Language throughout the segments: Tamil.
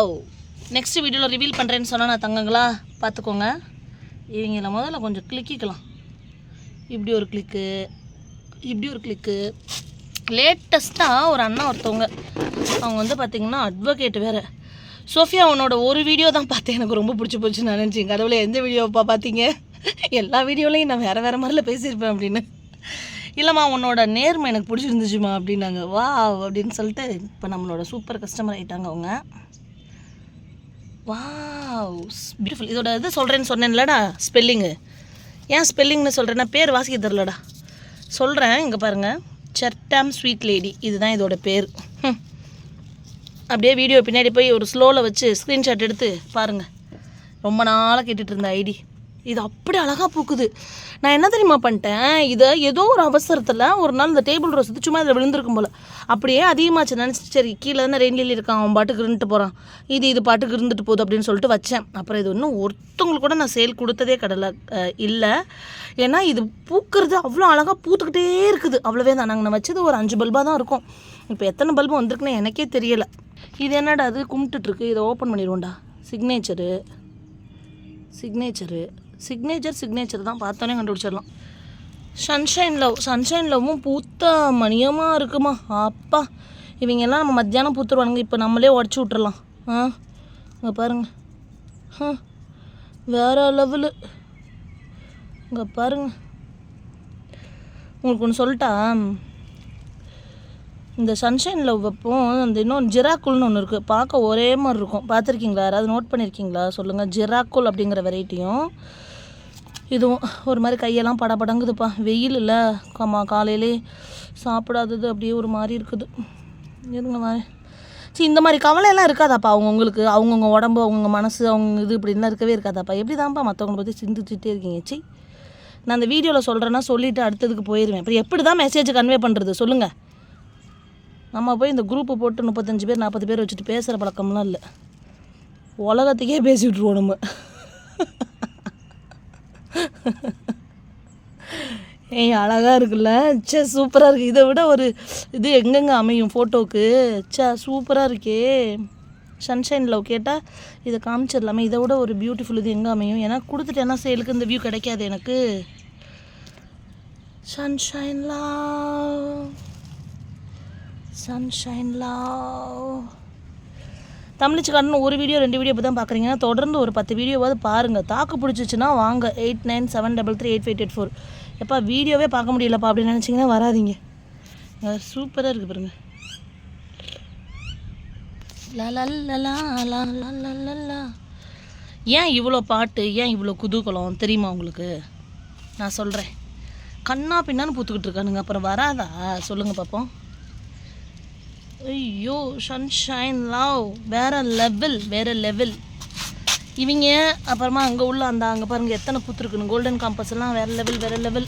வாவ் நெக்ஸ்ட் வீடியோவில் ரிவீல் பண்ணுறேன்னு சொன்னால் நான் தங்கங்களா பார்த்துக்கோங்க இவங்கள முதல்ல கொஞ்சம் கிளிக்கிக்கலாம் இப்படி ஒரு கிளிக்கு இப்படி ஒரு கிளிக்கு லேட்டஸ்ட்டாக ஒரு அண்ணா ஒருத்தவங்க. அவங்க வந்து பார்த்திங்கன்னா அட்வொகேட் வேறு. சோஃபியா உன்னோட ஒரு வீடியோ தான் பார்த்தேன். எனக்கு ரொம்ப பிடிச்சி போச்சு நான் நினச்சேன். கடவுளே எந்த வீடியோப்பா பார்த்தீங்க எல்லா வீடியோலையும் நான் வேறு வேறு மாதிரில பேசியிருப்பேன் அப்படின்னு. இல்லைம்மா உன்னோட நேர்மை எனக்கு பிடிச்சிருந்துச்சுமா அப்படின்னாங்க. வா அப்படின்னு சொல்லிட்டு இப்போ நம்மளோட சூப்பர் கஸ்டமர் ஆகிட்டாங்க அவங்க. வாவ் பியூட்டிஃபுல் இதோட இது சொல்கிறேன்னு சொன்னேன்லடா ஸ்பெல்லிங்கு ஏன் ஸ்பெல்லிங்னு சொல்கிறேன்னா பேர் வாசிக்க தெரிலடா சொல்கிறேன் இங்கே பாருங்கள் சர்டாம் ஸ்வீட் லேடி இதுதான் இதோட பேர். அப்படியே வீடியோ பின்னாடி போய் ஒரு ஸ்லோவில் வச்சு ஸ்க்ரீன்ஷாட் எடுத்து பாருங்கள் ரொம்ப நாளாக கேட்டுட்டு இருந்த ஐடி. இது அப்படி அழகாக பூக்குது. நான் என்ன தெரியுமா பண்ணிட்டேன்? இதை ஏதோ ஒரு அவசரத்தில் ஒரு நாள் இந்த டேபிள் ரோஸ் வந்து சும்மா இதில் விழுந்திருக்கும் போல். அப்படியே அதிகமாச்சு. நினச்சி சரி கீழே தானே ரெயின்லில் இருக்கான் அவன் பாட்டுக்கு இருந்துட்டு போகிறான் இது இது பாட்டுக்கு இருந்துட்டு போகுது அப்படின்னு சொல்லிட்டு வச்சேன். அப்புறம் இது இன்னும் ஒருத்தவங்களுக்கு கூட நான் சேல் கொடுத்ததே கடலை இல்லை. ஏன்னா இது பூக்கிறது அவ்வளோ அழகாக பூத்துக்கிட்டே இருக்குது. அவ்வளோவே தான். நாங்கள் நான் வச்சது ஒரு அஞ்சு பல்பாக தான் இருக்கும். இப்போ எத்தனை பல்பு வந்திருக்குன்னு எனக்கே தெரியலை. இது என்னடா அது? கும்பிட்டுட்ருக்கு இதை ஓப்பன் பண்ணிடுவோம்டா. சிக்னேச்சரு சிக்னேச்சரு சிக்னேச்சர் சிக்னேச்சர் தான் பார்த்தோன்னே கண்டுபிடிச்சிடலாம். சன்ஷைன் லவ் சன்ஷைன் லவ்வும் பூத்த மணியமாக இருக்குமா? அப்பா இவங்க எல்லாம் நம்ம மத்தியானம் பூத்துருவானுங்க இப்போ நம்மளே உடச்சி விட்றலாம் ஆ இங்கே பாருங்க. ஆ வேறு லெவலு. இங்கே பாருங்க. உங்களுக்கு ஒன்று சொல்லிட்டா? இந்த சன்ஷைன் லவ் வைப்போம் அந்த இன்னும் ஜிராக்குல்னு ஒன்று இருக்குது பார்க்க ஒரே மாதிரி இருக்கும். பார்த்துருக்கீங்களா? யாராவது நோட் பண்ணியிருக்கீங்களா சொல்லுங்கள் ஜிராக்குல் அப்படிங்கிற வெரைட்டியும் இதுவும் ஒரு மாதிரி கையெல்லாம் படபடங்குதுப்பா. வெயில் இல்லை. ஆமாம் காலையிலே சாப்பிடாதது அப்படியே ஒரு மாதிரி இருக்குது. இருங்க மாதிரி சரி இந்த மாதிரி கவலையெல்லாம் இருக்காதாப்பா அவங்கவுங்களுக்கு அவங்கவுங்க உடம்பு அவங்கவுங்க மனசு அவங்க இது இப்படின்லாம் இருக்கவே இருக்காதாப்பா? எப்படி தான்ப்பா மற்றவங்கள பற்றி சிந்திச்சுட்டே இருக்கீங்க? சி நான் அந்த வீடியோவில் சொல்கிறேன்னா சொல்லிவிட்டு அடுத்ததுக்கு போயிடுவேன் அப்புறம் எப்படி தான் மெசேஜ் கன்வே பண்ணுறது சொல்லுங்கள் நம்ம போய் இந்த குரூப்பை போட்டு முப்பத்தஞ்சு பேர் நாற்பது பேர் வச்சுட்டு பேசுகிற பழக்கம்லாம் இல்லை. உலகத்துக்கே பேசி விட்ருவோம் நம்ம. ஏய் அழகாக இருக்குல்ல. ச்சே சூப்பராக இருக்குது இதை விட ஒரு இது எங்கெங்கே அமையும் ஃபோட்டோவுக்கு ச்சே சூப்பராக இருக்கே. சன்ஷைன் லவ் கேட்டால் இதை காமிச்சிடலாமே. இதை விட ஒரு பியூட்டிஃபுல் இது எங்கே அமையும்? ஏன்னா கொடுத்துட்டேன்னா சேலுக்கு இந்த வியூ கிடைக்காது எனக்கு. சன்ஷைன் லவ் சன்ஷைன் லவ் தமிழ்ச்சிக்காரன் ஒரு வீடியோ ரெண்டு வீடியோ இப்போ தான் பார்க்குறீங்கன்னா தொடர்ந்து ஒரு பத்து வீடியோவாவது பாருங்கள் தாக்கு பிடிச்சிச்சுன்னா வாங்க. Eight nine seven double three eight eight eight four. எப்போ வீடியோவே பார்க்க முடியலப்பா அப்படின்னு நினச்சிங்கன்னா வராதிங்க. சூப்பராக இருக்குது பாருங்கள் ஏன் இவ்வளோ பாட்டு? ஏன் இவ்வளோ குதூகலம் தெரியுமா உங்களுக்கு? நான் சொல்கிறேன் கண்ணா பின்னான்னு பூத்துக்கிட்டு இருக்கானுங்க. அப்புறம் வராதா? சொல்லுங்கள் பார்ப்போம் ஐயோ சன்ஷைன் லவ். வேற லெவல் வேற லெவல் இவங்க அப்புறமா அங்கே உள்ள அந்த அங்கே பாருங்க எத்தனை பூத்துருக்குன்னு கோல்டன் காம்பஸ் எல்லாம் வேற லெவல் வேற லெவல்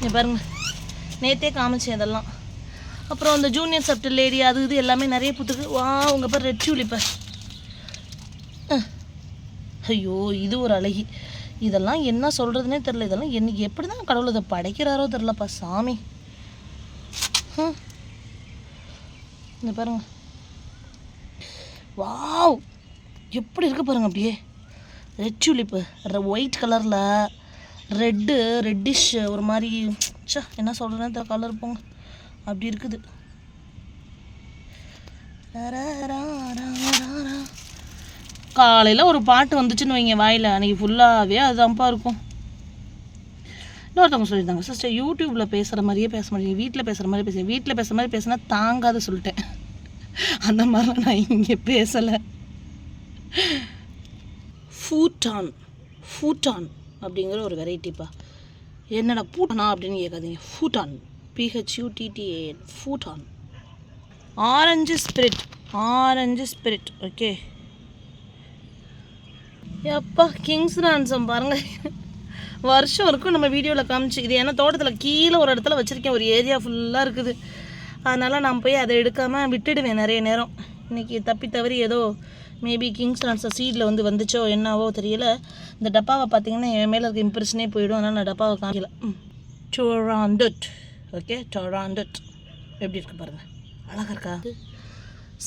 நீ பாருங்க. நேத்தே காமிச்சேன் இதெல்லாம். அப்புறம் அந்த ஜூனியர் சப்டல் லேடி அது இது எல்லாமே நிறைய பூத்துருக்கு. வா உங்கள் பாரு ரெட் டியூலிப்ப ஐயோ இது ஒரு அழகி. இதெல்லாம் என்ன சொல்கிறதுனே தெரில இதெல்லாம் என்ன எப்படி தான் கடவுள் இதை படைக்கிறாரோ தெரிலப்பா சாமி. ஹம். இந்த பாருங்க. வாவ்! எப்படி இருக்கு பாருங்க அப்படியே. ரெட் டியூலிப்பு ஒயிட் கலரில் ரெட்டு ரெட்டிஷ் ஒரு மாதிரி சா என்ன சொல்கிறேன்னு தெரியல கலர் போங்க. அப்படி இருக்குது. காலையில் ஒரு பாட்டு வந்துச்சுன்னு வைங்க வாயில். அன்றைக்கி ஃபுல்லாகவே அதுதான்ப்பா இருக்கும். இன்னொருத்தவங்க சொல்லியிருந்தாங்க சிஸ்டர் யூடியூப்பில் பேசுகிற மாதிரியே பேச மாட்டேங்க வீட்டில் பேசுகிற மாதிரி பேசுகிறேன் வீட்டில் பேசுகிற மாதிரி பேசினா தாங்காத சொல்லிட்டேன். அந்த மாதிரிலாம் நான் இங்கே பேசலை. ஃபூட்டான் ஃபூட்டான் அப்படிங்கிற ஒரு வெரைட்டிப்பா. என்னடா பூட்டானா அப்படின்னு கேட்காதீங்க. ஃபூட்டான் பிஹெச்யூடிடிஏஎன் ஃபூட்டான் orange spirit orange spirit okay. எப்பா கிங்ஸ் ரான்சம் பாருங்கள் வருஷம் இருக்கும் நம்ம வீடியோவில் காமிச்சு இது ஏன்னா தோட்டத்தில் கீழே ஒரு இடத்துல வச்சுருக்கேன் ஒரு ஏரியா ஃபுல்லாக இருக்குது. அதனால் நான் போய் அதை எடுக்காமல் விட்டுடுவேன் நிறைய நேரம். இன்றைக்கி தப்பி தவறி ஏதோ மேபி கிங்ஸ் ரான்சர் சீடில் வந்து வந்துச்சோ என்னவோ தெரியல. இந்த டப்பாவை பார்த்தீங்கன்னா என் மேலே இருக்க இம்ப்ரெஷனே போயிடும். அதனால் நான் டப்பாவை காமிக்கல. டொராண்டட் ஓகே டொராண்டட் எப்படி இருக்கு பாருங்கள் அழகாக இருக்கா?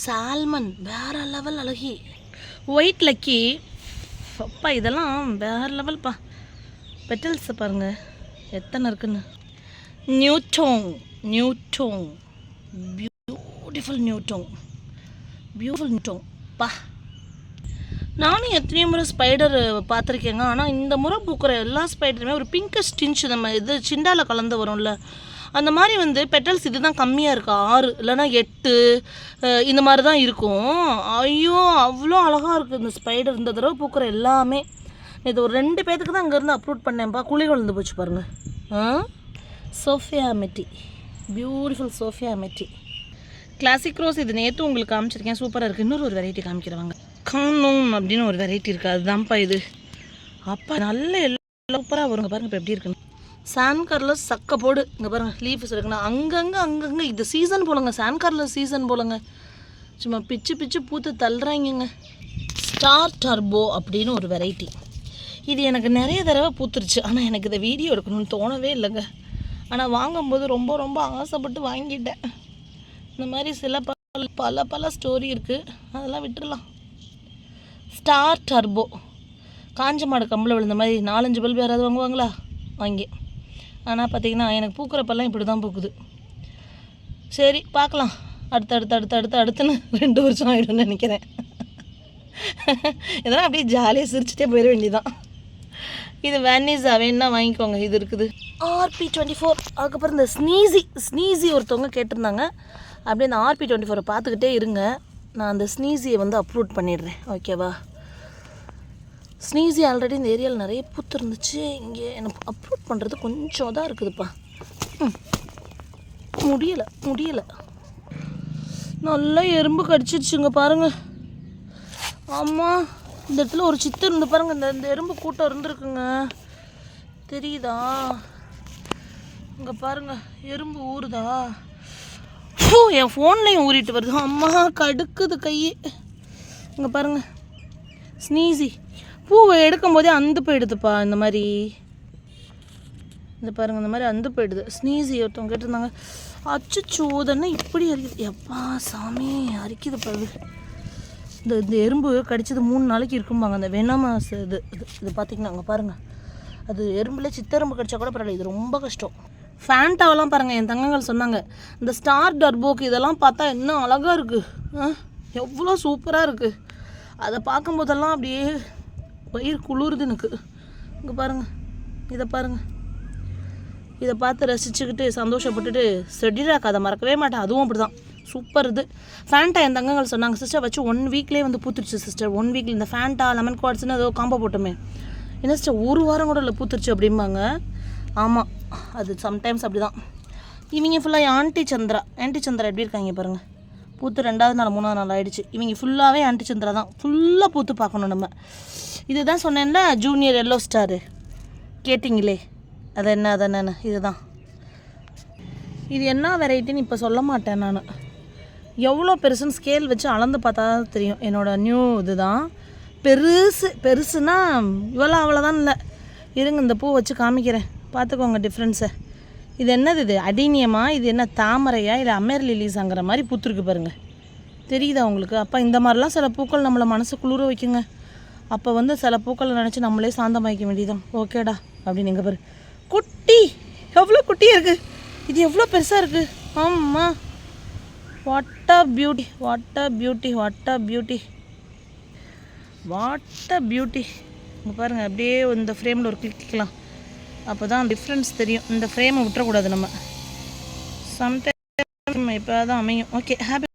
சால்மன் வேற லெவல் அழகி. ஒயிட் லக்கி அப்பா இதெல்லாம் வேற லெவல்ப்பா பெட்டல்ஸை பாருங்கள் எத்தனை இருக்குன்னு. நியூட்டோங் நியூட்டோங் பியூட்டிஃபுல் நியூட்டோங் பியூட்டிஃபுல் நியூட்டோங் பா. நானும் எத்தனையோ முறை ஸ்பைடர் பார்த்துருக்கேங்க. ஆனால் இந்த முறை பூக்கிற எல்லா ஸ்பைடருமே ஒரு பிங்கஸ் டின்ச் நம்ம இது சிண்டாவில் கலந்து வரும்ல. அந்த மாதிரி வந்து பெட்டல்ஸ் இதுதான் கம்மியாக இருக்கு. ஆறு இல்லைன்னா எட்டு இந்த மாதிரி தான் இருக்கும். ஐயோ அவ்வளோ அழகாக இருக்குது இந்த ஸ்பைடர் இந்த தடவை பூக்கிற எல்லாமே. இது ஒரு ரெண்டு பேத்துக்கு தான் அங்கேருந்து அப்லோட் பண்ணேன்ப்பா. குழி விழுந்து போச்சு பாருங்க. ஆ? சோஃபியா மெட்டி பியூட்டிஃபுல் சோஃபியா மெட்டி கிளாசிக் ரோஸ் இது நேற்று உங்களுக்கு காமிச்சிருக்கேன். சூப்பராக இருக்குது இன்னொரு ஒரு வெரைட்டி காமிக்கிறவாங்க. காணும் அப்படின்னு ஒரு வெரைட்டி இருக்குது அதுதான்ப்பா இது. அப்பா நல்ல எல்லாம் சூப்பராக வருங்க பாருங்க இப்போ எப்படி இருக்குன்னு. சான் கார்லஸ் சக்க போடு. இங்கே பாருங்கள் லீஃப்ஸ் இருக்குண்ணா அங்கங்கே அங்கங்கே இது சீசன் போலங்க. சான் கார்லஸ் சீசன் போலங்க. சும்மா பிச்சு பிச்சு பூத்து தள்ளுறாங்கங்க. ஸ்டார் டர்போ அப்படின்னு ஒரு வெரைட்டி இது எனக்கு நிறைய தடவை பூத்துருச்சு. ஆனால் எனக்கு இதை வீடியோ எடுக்கணும்னு தோணவே இல்லைங்க. ஆனால் வாங்கும்போது ரொம்ப ரொம்ப ஆசைப்பட்டு வாங்கிட்டேன். இந்த மாதிரி சில பல பல பல ஸ்டோரி இருக்குது அதெல்லாம் விட்டுடலாம் ஸ்டார் டர்போ காஞ்ச மாடு கம்பளை விழுந்த மாதிரி நாலஞ்சு பல்பு யாராவது வாங்குவாங்களா? வாங்கி. ஆனால் பார்த்தீங்கன்னா எனக்கு பூக்கிறப்பெல்லாம் இப்படி தான் பூக்குது. சரி பார்க்கலாம். அடுத்து அடுத்து அடுத்து அடுத்து அடுத்துன்னு ரெண்டு வருஷம் ஆகிடும்னு நினைக்கிறேன். இதெல்லாம் அப்படியே ஜாலியாக சிரிச்சுட்டே போயிட வேண்டியதான் இது வேனிஸா வேணா வாங்கிக்கோங்க இது இருக்குது. ஆர்பி டுவெண்ட்டி ஃபோர் அதுக்கப்புறம் இந்த ஸ்னீசி ஸ்னீசி ஒருத்தவங்க கேட்டிருந்தாங்க. அப்படியே அந்த ஆர்பி டுவெண்ட்டி ஃபோரை பார்த்துக்கிட்டே இருங்க. நான் அந்த ஸ்னீசியை வந்து அப்லோட் பண்ணிடுறேன். ஓகேவா ஸ்னீசி ஆல்ரெடி இந்த ஏரியாவில் நிறைய பூத்து இருந்துச்சு. இங்கே எனக்கு அப்லோட் பண்ணுறது கொஞ்சம் தான் இருக்குதுப்பா. ம். முடியலை முடியலை. நல்லா எறும்பு கடிச்சிருச்சுங்க பாருங்கள் ஆமாம் இந்த இடத்துல ஒரு சித்து இருந்து பாருங்க. இந்த இந்த எறும்பு கூட்டம் இருந்திருக்குங்க. தெரியுதா? இங்கே பாருங்க. எறும்பு ஊறுதா. ஓ என் ஃபோன்லேயும் ஊறிட்டு வருது. அம்மா கடுக்குது கை இங்கே பாருங்க. ஸ்னீசி பூவை எடுக்கும் போதே அந்து போயிடுதுப்பா இந்த மாதிரி. இந்த பாருங்க இந்த மாதிரி அந்து போயிடுது. ஸ்னீசி ஒருத்தவங்க கேட்டிருந்தாங்க. அச்சுச்சோ தானே இப்படி அரிக்குது. எப்பா சாமி அரிக்குது பாரு இந்த இந்த எறும்பு கடிச்சது மூணு நாளைக்கு இருக்கும்பாங்க. அந்த வெனாமஸ் இது இது இது பார்த்தீங்கன்னா அங்கே பாருங்கள் அது எறும்புல சித்தெரும்பு கடிச்சா கூட பரவாயில்ல. இது ரொம்ப கஷ்டம். ஃபேண்டாவெல்லாம் பாருங்கள் என் தங்கங்கள் சொன்னாங்க. இந்த ஸ்டார் டர்போக்கு இதெல்லாம் பார்த்தா என்ன அழகாக இருக்குது எவ்வளோ சூப்பராக இருக்குது அதை பார்க்கும்போதெல்லாம் அப்படியே வயிறு குளிருது எனக்கு. இங்கே பாருங்கள் இதை பாருங்கள் இதை பார்த்து ரசிச்சுக்கிட்டு சந்தோஷப்பட்டுட்டு செடிராக் அதை மறக்கவே மாட்டேன். அதுவும் அப்படி தான் சூப்பர் இது. ஃபேண்டா என் தங்கங்கள் சொன்னாங்க சிஸ்டர் வச்சு ஒன் வீக்லேயே வந்து பூத்துருச்சு சிஸ்டர் ஒன் வீக்ல இந்த ஃபேண்டா லெமன் குவாட்ஸ்னு ஏதோ காம்போ போட்டோமே. என்ன சிஸ்டர் ஒரு வாரம் கூட இல்லை பூத்துருச்சு அப்படிம்பாங்க. ஆமாம் அது சம்டைம்ஸ் அப்படி தான் இவங்க ஃபுல்லாக ஆண்டி சந்திரா. ஆண்டி சந்திரா எப்படி இருக்காங்க பாருங்கள் பூத்து ரெண்டாவது நாள் மூணாவது நாள் ஆகிடுச்சு இவங்க ஃபுல்லாகவே ஆண்டி சந்திரா தான். ஃபுல்லாக பூத்து பார்க்கணும் நம்ம. இதுதான் சொன்னேன்ல ஜூனியர் எல்லோ ஸ்டாரு கேட்டிங்களே அது என்ன அது என்னென்ன இதுதான். இது என்ன வெரைட்டின்னு இப்போ சொல்ல மாட்டேன் நான். எவ்வளோ பெருசுன்னு ஸ்கேல் வச்சு அளந்து பார்த்தா தான் தெரியும். என்னோட நியூ இதுதான். பெருசு பெருசுனா இவ்வளோ அவ்வளோதான் இல்லை. இருங்க இந்த பூ வச்சு காமிக்கிறேன். பார்த்துக்கோங்க டிஃப்ரென்ஸை இது என்னது இது? அடினியமா? இது என்ன தாமரையா? இல்லை அமேர் லிலிஸாங்கிற மாதிரி பூத்துருக்கு பாருங்க. தெரியுதா உங்களுக்கு? அப்போ இந்த மாதிரிலாம் சில பூக்கள் நம்மளை மனசு குளிர வைக்குங்க. அப்போ வந்து சில பூக்களை நினச்சி நம்மளே சாந்தமாக்க வேண்டியதான் ஓகேடா அப்படின்னு எங்கள் பாரு. குட்டி! எவ்வளோ குட்டியாக இருக்குது இது எவ்வளோ பெருசாக இருக்குது ஆமாம் what a beauty what a beauty what a beauty what a beauty இங்கே பாருங்கள் அப்படியே இந்த ஃப்ரேமில் ஒரு கிளிக்கலாம் அப்போ தான் டிஃப்ரென்ஸ் தெரியும். இந்த ஃப்ரேமை விட்டுறக்கூடாது நம்ம. சம்டைம் இப்போ தான் அமையும். Okay happy